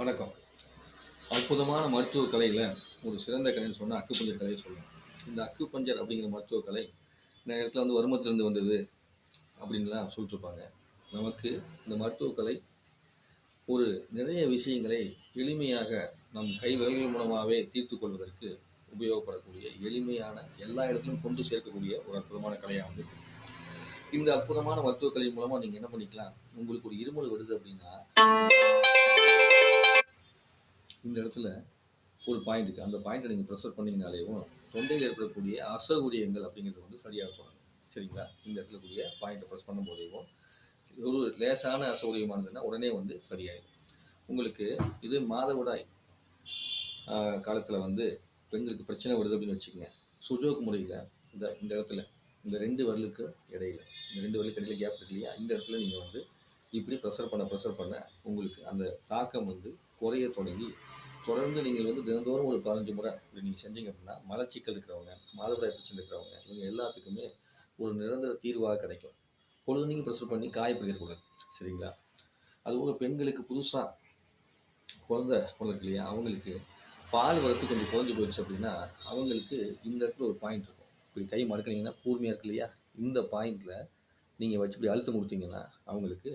வணக்கம். அற்புதமான மருத்துவ கலையில் ஒரு சிறந்த கலைன்னு சொன்னால் அக்குப்பஞ்சர் கலையை சொல்லலாம் இந்த அக்குப்பஞ்சர் அப்படிங்கிற மருத்துவ கலை இந்த இடத்துல வந்து வருமத்திலேருந்து வந்தது அப்படின்லாம் சொல்லிட்டுருப்பாங்க. நமக்கு இந்த மருத்துவ கலை ஒரு நிறைய விஷயங்களை எளிமையாக நம் கை விரல்கள் மூலமாகவே தீர்த்து கொள்வதற்கு உபயோகப்படக்கூடிய எளிமையான எல்லா இடத்திலும் கொண்டு சேர்க்கக்கூடிய ஒரு அற்புதமான கலையாக வந்து இந்த அற்புதமான மருத்துவ கலை மூலமாக நீங்கள் என்ன பண்ணிக்கலாம்? உங்களுக்கு ஒரு இருமல் வருது அப்படின்னா இந்த இடத்துல ஒரு பாயிண்ட் இருக்குது அந்த பாயிண்ட்டை நீங்கள் ப்ரெஷர் பண்ணிங்கனாலேயும் தொண்டையில் ஏற்படக்கூடிய அசௌகரியங்கள் அப்படிங்கிறது வந்து சரியாக தொடங்கும் சரிங்களா? இந்த இடத்துல கூடிய பாயிண்ட்டை ப்ரெஸ் பண்ணும்போதேவும் ஒரு லேசான அசௌகரியமாக இருந்ததுன்னா உடனே வந்து சரியாயிடும். உங்களுக்கு இது மாதவிடாய் காலத்தில் வந்து பெண்களுக்கு பிரச்சனை வருது அப்படின்னு வச்சுக்கோங்க. சுஜோக் முறையில் இந்த இந்த இடத்துல இந்த ரெண்டு வரலுக்கு இடையில இந்த ரெண்டு வரலுக்கு இடையில கேப் இருக்கு இல்லையா? இந்த இடத்துல நீங்கள் வந்து இப்படி ப்ரெஷர் பண்ண ப்ரெஷர் பண்ண உங்களுக்கு அந்த தாக்கம் வந்து குறைய தொடங்கி தொடர்ந்து நீங்கள் வந்து தினந்தோறும் ஒரு பதினஞ்சு முறை இப்படி நீங்கள் செஞ்சீங்க அப்படின்னா மலச்சிக்கல் இருக்கிறவங்க மாதவிடாய் பிரச்சனை இருக்கிறவங்க இவங்க எல்லாத்துக்குமே ஒரு நிரந்தர தீர்வாக கிடைக்கும். பொழுது நீங்கள் ப்ரெஷர் பண்ணி காயப்படுத்திடக்கூடாது சரிங்களா? அதுபோக பெண்களுக்கு புதுசாக குழந்தை பிறந்திருக்கு இல்லையா அவங்களுக்கு பால் வரத்து கொஞ்சம் குறைஞ்சி போயிடுச்சு அப்படின்னா அவங்களுக்கு இந்த இடத்துல ஒரு பாயிண்ட் இருக்கும். இப்படி கை மடக்குனீங்கன்னா கூர்மையாக இருக்கு இல்லையா? இந்த பாயிண்டில் நீங்கள் வச்சு இப்படி அழுத்தம் கொடுத்தீங்கன்னா அவங்களுக்கு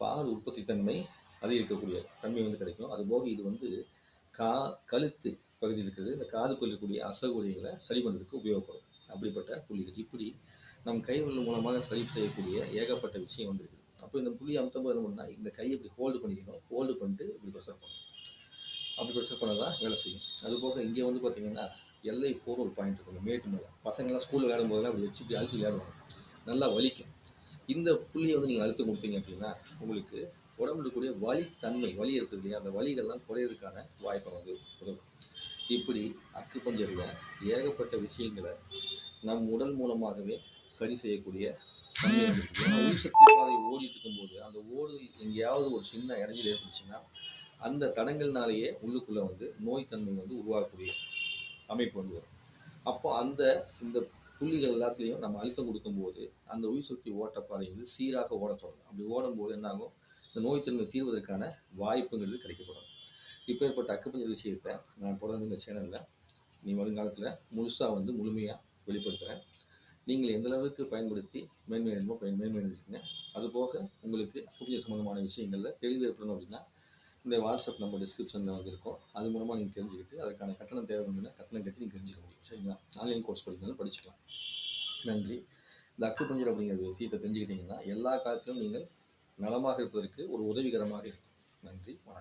பால் உற்பத்தி தன்மை அதிகரிக்கக்கூடிய தன்மை வந்து கிடைக்கும். அதுபோக இது வந்து கா கழுத்து பகுதியில் இருக்கிறது இந்த காது இருக்கக்கூடிய அசகுழிகளை சரி பண்ணுறதுக்கு உபயோகப்படும். அப்படிப்பட்ட புள்ளிகள். இப்படி நம் கைவிரல் மூலமாக சரி செய்யக்கூடிய ஏகப்பட்ட விஷயம் வந்து இருக்குது. அப்போ இந்த புள்ளி அமுத்தம்போது என்ன பண்ணா இந்த கையை இப்படி ஹோல்டு பண்ணிக்கணும். ஹோல்டு பண்ணிட்டு இப்படி ப்ரெஷர் பண்ணணும். அப்படி ப்ரெஷர் பண்ண தான் வேலை செய்யும். அதுபோக இங்கே வந்து பார்த்தீங்கன்னா எல்ஐ ஃபோர் ஒரு பாயிண்ட் இருக்கும் மேட்டு மேலே. பசங்கள்லாம் ஸ்கூலில் விளையாடும் போதெல்லாம் அப்படி வச்சு இப்படி அழுத்தி விளையாடுவாங்க. நல்லா வலிக்கும். இந்த புள்ளியை வந்து நீங்கள் அழுத்தம் கொடுத்தீங்க அப்படின்னா உங்களுக்கு வலித்தன்மை வலி தன்மை வலி இருக்குது இல்லையா? அந்த வலிகள்லாம் குறையிறதுக்கான வாய்ப்பை வந்து உதவும். இப்படி அக்குப்பஞ்சரில் ஏகப்பட்ட விஷயங்களை நம் உடல் மூலமாகவே சரி செய்யக்கூடிய உயிர் சக்தி பாதை ஓடிட்டு இருக்கும்போது அந்த ஓடுதல் எங்கேயாவது ஒரு சின்ன இடைஞ்சல் ஏற்பட்டுச்சுன்னா அந்த தடங்கள்னாலேயே உள்ளுக்குள்ளே வந்து நோய் தன்மை வந்து உருவாகக்கூடிய அமைப்பு வந்து வரும். அப்போ அந்த இந்த புள்ளிகள் எல்லாத்துலேயும் நம்ம அழுத்தம் கொடுக்கும்போது அந்த உயிர் சக்தி ஓட்டப்பாதை வந்து சீராக ஓட தொடங்கும். அப்படி ஓடும்போது என்னாகும்? இந்த நோய் தன்மை தீர்வதற்கான வாய்ப்புங்கிறது கிடைக்கப்படும். தொடங்கும் இப்போ ஏற்பட்ட அக்குப்பஞ்சர் விஷயத்தை நான் தொடர்ந்து இந்த சேனலில் நீ வருங்காலத்தில் முழுசாக வந்து முழுமையாக வெளிப்படுத்துகிறேன் நீங்கள் எந்த அளவுக்கு பயன்படுத்தி மேன்மை பயன் மேன்மை அதுபோக உங்களுக்கு அக்குப்பஞ்சர் சம்மந்தமான விஷயங்களில் தெளிவு ஏற்படணும் அப்படின்னா இந்த வாட்ஸ்அப் நம்பர் டிஸ்கிரிப்ஷனில் வந்து இருக்கும் அது மூலமாக நீங்கள் தெரிஞ்சுக்கிட்டு அதுக்கான கட்டணம் தேவை அப்படின்னா கட்டணம் கட்டி நீங்கள் தெரிஞ்சுக்க முடியும். சரிங்களா? ஆன்லைன் கோர்ஸ் படிக்கணும் படிச்சுக்கலாம். நன்றி. இந்த அக்குப்பஞ்சர் அப்படிங்கிற விஷயத்தை தெரிஞ்சுக்கிட்டிங்கன்னா எல்லா காலத்திலும் நீங்கள் நலமாக இருப்பதற்கு ஒரு உதவிகரமாக இருக்கும். நன்றி வணக்கம்.